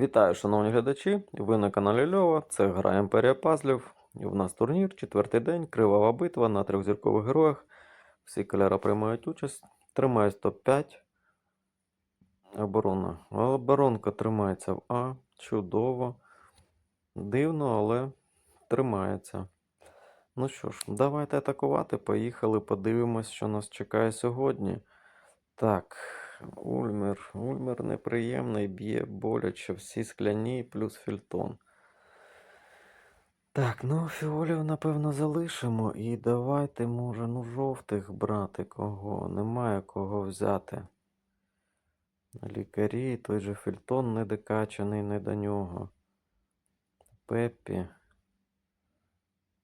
Вітаю, шановні глядачі! Ви на каналі Льова. Це гра Імперія Пазлів. В нас турнір, четвертий день, кривава битва на трьохзіркових героях. Всі кольори приймають участь. Тримаюсь топ-5. Оборона. Оборонка тримається в А. Чудово. Дивно, але тримається. Ну що ж, давайте атакувати. Поїхали, подивимось, що нас чекає сьогодні. Так, Ульмер. Ульмер неприємний, б'є боляче, всі скляні плюс фільтон. Так, ну фіолів, напевно, залишимо. І давайте, може, ну, жовтих брати кого. Немає кого взяти. Лікарі, той же фільтон не докачаний, не до нього. Пеппі.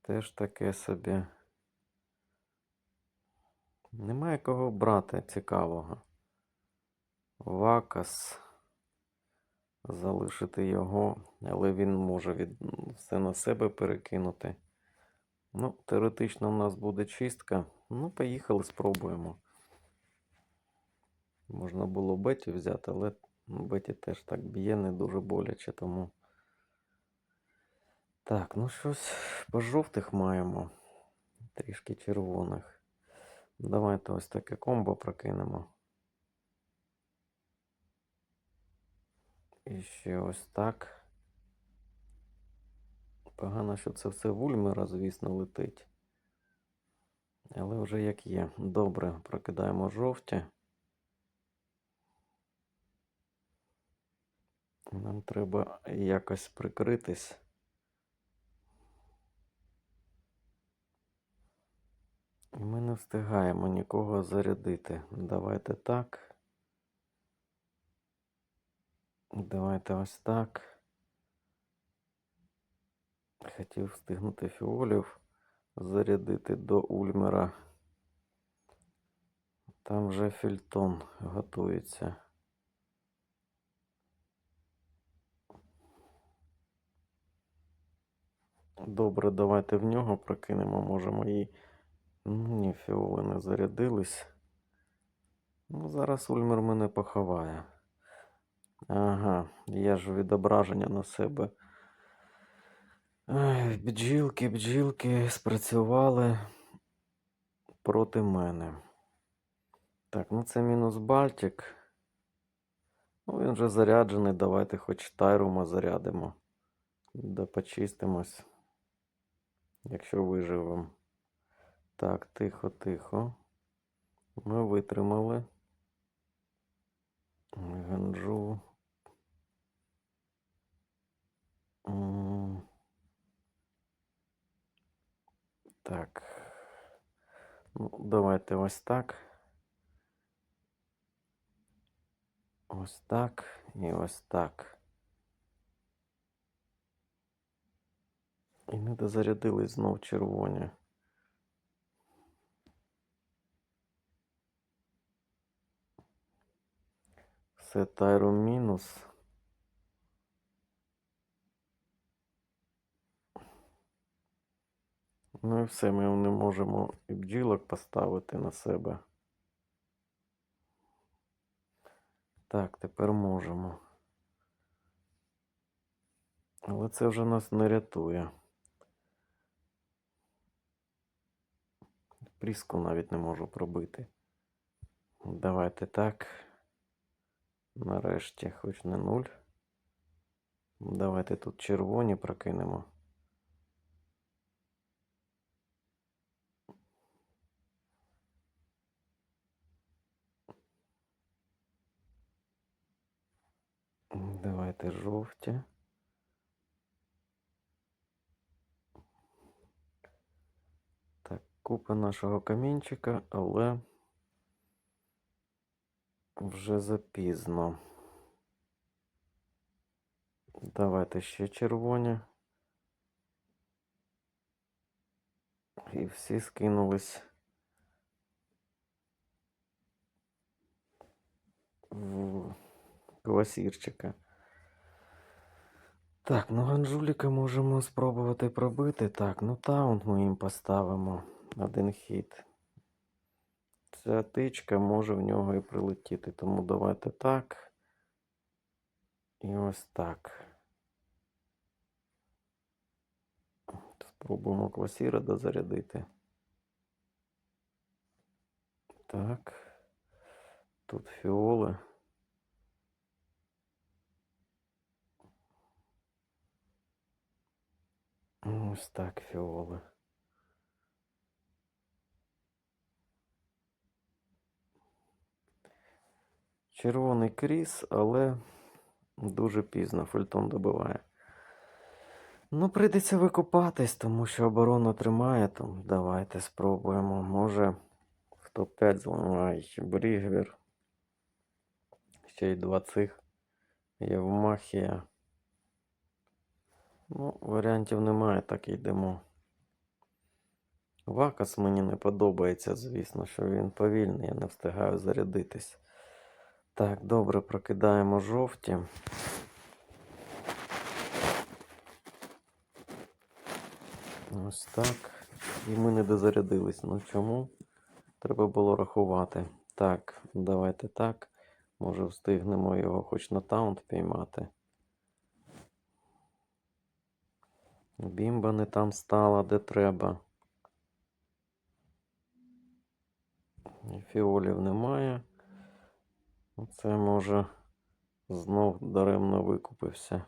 Теж таке собі. Немає кого брати цікавого. Вакас. Залишити його, але він може від... все на себе перекинути. Ну, теоретично у нас буде чистка. Ну, поїхали, спробуємо. Можна було Беті взяти, але Беті теж так б'є не дуже боляче, тому. Так, ну щось по жовтих маємо. Трішки червоних. Давайте ось таке комбо прокинемо. І ще ось так. Погано, що це все в Ульмера, звісно, летить. Але вже як є. Добре, прокидаємо жовті. Нам треба якось прикритись. І Ми не встигаємо нікого зарядити. Давайте так. Давайте ось так. Хотів встигнути фіолів зарядити до Ульмера. Там вже фільтон готується. Добре, давайте в нього прокинемо. Може мої. Ну, ні, фіоли не зарядились. Ну, зараз Ульмер мене поховає. Ага, я ж відображення на себе. Ай, бджілки, бджілки спрацювали проти мене. Так, ну це мінус Бальтик. Ну, він вже заряджений. Давайте хоч Тайрума зарядимо. Да почистимось. Якщо виживемо. Так, тихо, тихо. Ми витримали. Ганджу. Так. Ну, давайте ось так. Ось так і ось так. І не дозарядились знов червоні. Все тайру мінус. Ну і все, ми не можемо і бджілок поставити на себе. Так, тепер можемо. Але це вже нас не рятує. Пріску навіть не можу пробити. Давайте так. Нарешті, хоч не нуль. Давайте тут червоні прокинемо. Давайте жовті. Так, купа нашого камінчика, але вже запізно. Давайте ще червоні. І всі скинулись в квасірчика. Так, ну ганжуліка можемо спробувати пробити. Так, ну таунт ми їм поставимо. Один хід. Ця тичка може в нього і прилетіти. Тому давайте так. І ось так. Спробуємо квасіра дозарядити. Так. Тут фіоли. Ось так фіоли. Червоний кріс, але дуже пізно фельтон добиває. Ну, прийдеться викупатись, тому що оборону тримає. Тому давайте спробуємо. Може в топ-5 зламає Брігвір. Ще й два цих. Євмахія. Ну, варіантів немає, так і йдемо. Вакас мені не подобається, звісно, що він повільний, я не встигаю зарядитись. Так, добре, прокидаємо жовті. Ось так. І ми не дозарядились. Ну чому? Треба було рахувати. Так, давайте так. Може встигнемо його хоч на таунт піймати. Бімба не там стала, де треба. Фіолів немає. Оце може знов даремно викупився.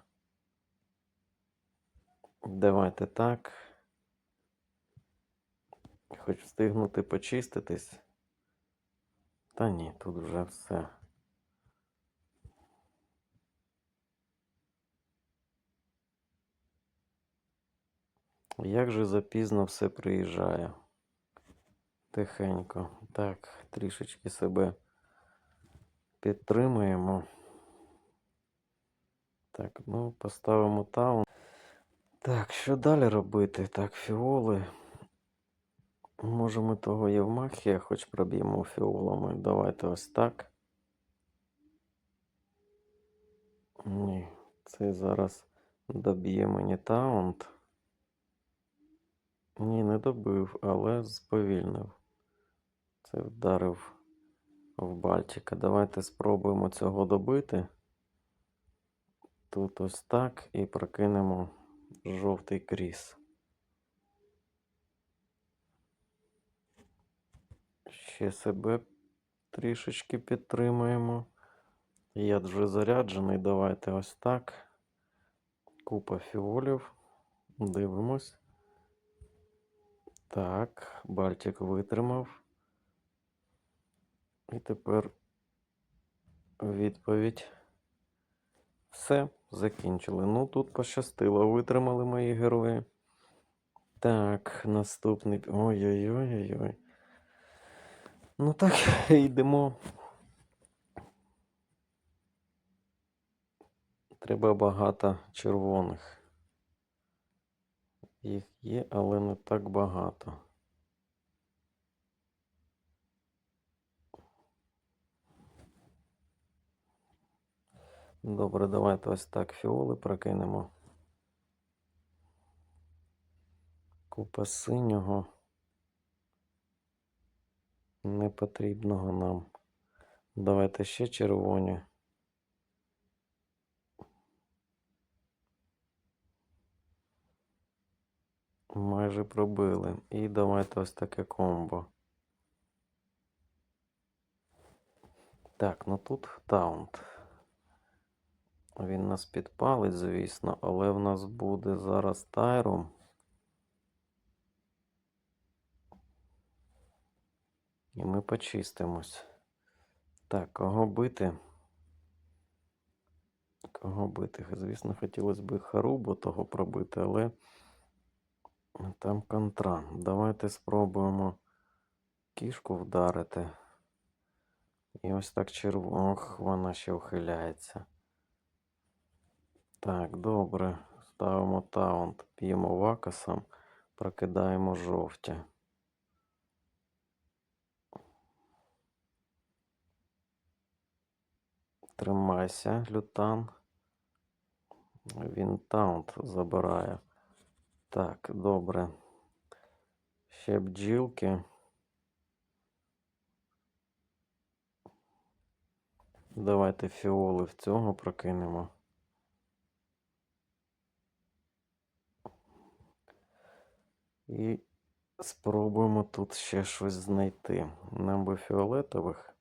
Давайте так. Хоч встигнути почиститись. Та ні, тут вже все. Як же запізно все приїжджає. Тихенько. Так, трішечки себе підтримуємо. Так, ну, поставимо таун. Так, що далі робити? Так, фіоли. Може ми того Євмахія хоч проб'ємо фіолами. Давайте ось так. Ні, це зараз доб'є мені таунт. Ні, не добив, але сповільнив. Це вдарив в Бальчика. Давайте спробуємо цього добити. Тут ось так і прокинемо жовтий кріс. Ще себе трішечки підтримуємо. Яд вже заряджений. Давайте ось так. Купа фіолів. Дивимось. Так, Бальтик витримав. І тепер відповідь. Все, закінчили. Ну, тут пощастило, витримали мої герої. Так, наступний. Ой-ой-ой-ой-ой. Ну так, йдемо. Треба багато червоних. Їх є, але не так багато. Добре, давайте ось так фіоли прокинемо. Купа синього. Непотрібного нам. Давайте ще червоні. Майже пробили. І давайте ось таке комбо. Так, ну тут таунт. Він нас підпалить, звісно, але в нас буде зараз тайром. І ми почистимось. Так, кого бити? Кого бити? Звісно, хотілося б Харубу того пробити, але там контра. Давайте спробуємо кішку вдарити. І ось так червоно. Ох, вона ще ухиляється. Так, добре. Ставимо таунт, п'ємо вакасом, прокидаємо жовті. Тримайся, лютан. Він таунт забирає. Так, добре. Ще бджілки. Давайте фіоли в цього прокинемо. І спробуємо тут ще щось знайти. Нам би фіолетових.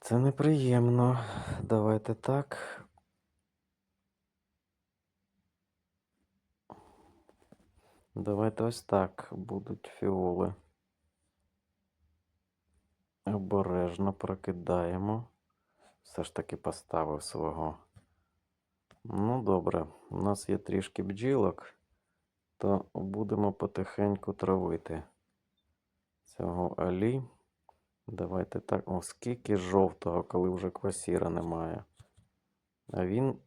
Це неприємно. Давайте так. Давайте ось так будуть фіоли. Обережно прокидаємо. Все ж таки поставив свого. Ну, добре, у нас є трішки бджілок, то будемо потихеньку травити цього алі. Давайте так. О, скільки жовтого, коли вже квасіра немає. А він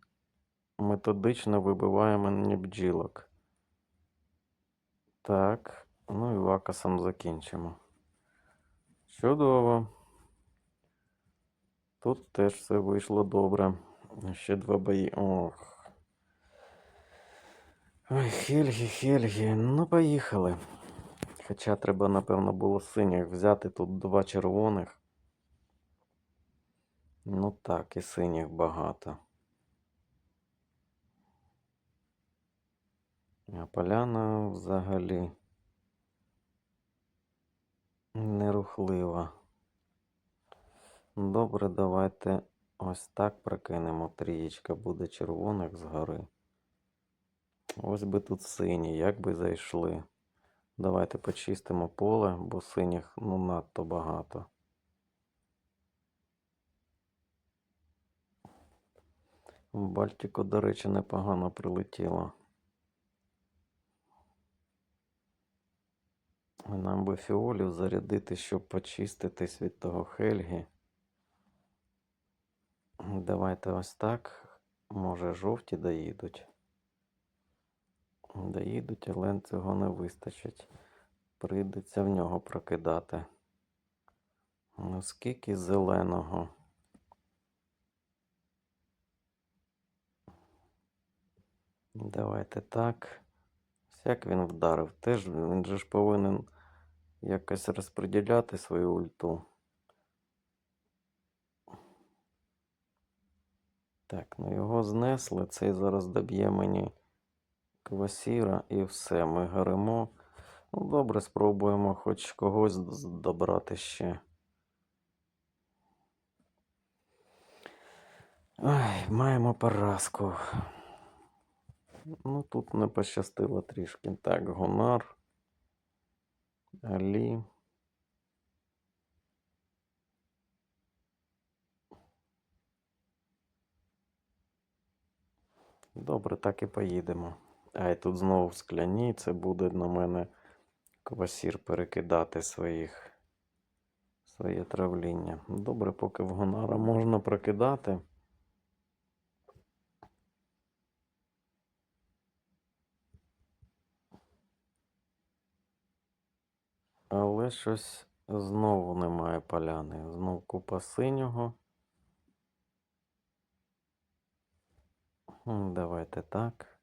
методично вибиває мені бджілок. Так, ну і вакасом закінчимо. Чудово. Тут теж все вийшло добре. Ще два бої. Ох. Ой, Хельгі, Хельгі. Ну, поїхали. Хоча треба, напевно, було синіх взяти тут два червоних. Ну так, і синіх багато. А поляна взагалі нерухлива. Добре, давайте ось так прокинемо. Трієчка буде червоних згори. Ось би тут сині, як би зайшли. Давайте почистимо поле, бо синіх ну надто багато. В Бальтику, до речі, непогано прилетіло. Нам би фіолів зарядити, щоб почиститись від того Хельги. Давайте ось так. Може, жовті доїдуть. Доїдуть, але цього не вистачить. Прийдеться в нього прокидати. Ну, скільки зеленого. Давайте так. Як він вдарив? Теж він же ж повинен якось розподіляти свою ульту. Так, ну його знесли. Цей зараз доб'є мені квасіра і все. Ми горимо. Ну, добре, спробуємо хоч когось добрати ще. Ай, маємо поразку. Ну, тут не пощастило трішки. Так, Гонар. Алі. Добре, так і поїдемо. Ай, тут знову в скляні. Це буде на мене квасір перекидати своїх. Своє травління. Добре, поки в Гонара можна прокидати. Але щось знову немає поляни. Знов купа синього. Давайте так.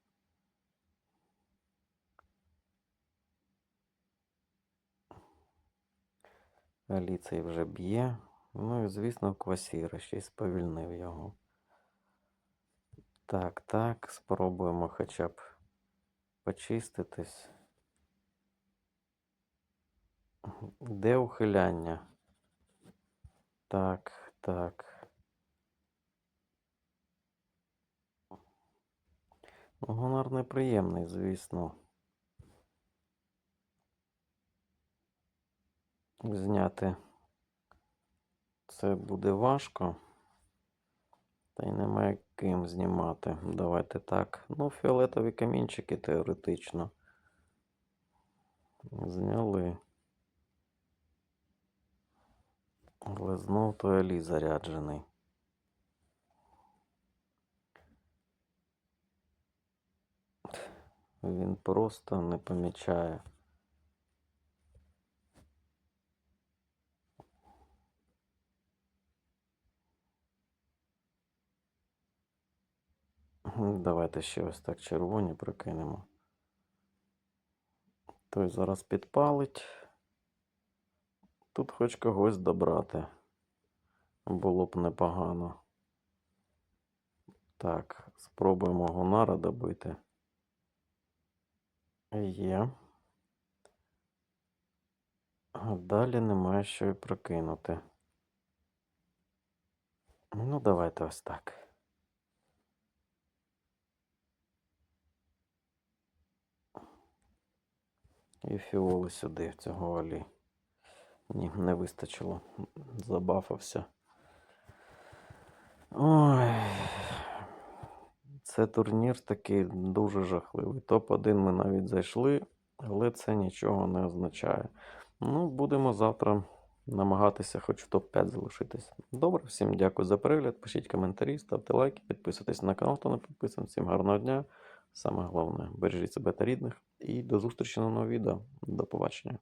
Аліцей вже б'є. Ну і, звісно, квасіра ще й сповільнив його. Так, так, спробуємо хоча б почиститись. Де ухиляння? Так, так. Ну, Гонор неприємний, звісно. Зняти це буде важко. Та й немає ким знімати. Давайте так. Ну, фіолетові камінчики теоретично. Зняли. Але знов той Алі заряджений. Він просто не помічає. Давайте ще ось так червоні прокинемо. Той зараз підпалить. Тут хоч когось добрати. Було б непогано. Так, спробуємо Гонара добити. Є. А далі немає що і прокинути. Ну, давайте ось так. І фіоли сюди, цього Алі. Ні, не вистачило. Забафався. Ой. Це турнір такий дуже жахливий. Топ-1 ми навіть зайшли, але це нічого не означає. Ну, будемо завтра намагатися хоч в топ-5 залишитись. Добре, всім дякую за перегляд. Пишіть коментарі, ставте лайки, підписуйтесь на канал, хто не підписаний. Всім гарного дня. Саме головне, бережіть себе та рідних. І до зустрічі на новому відео. До побачення.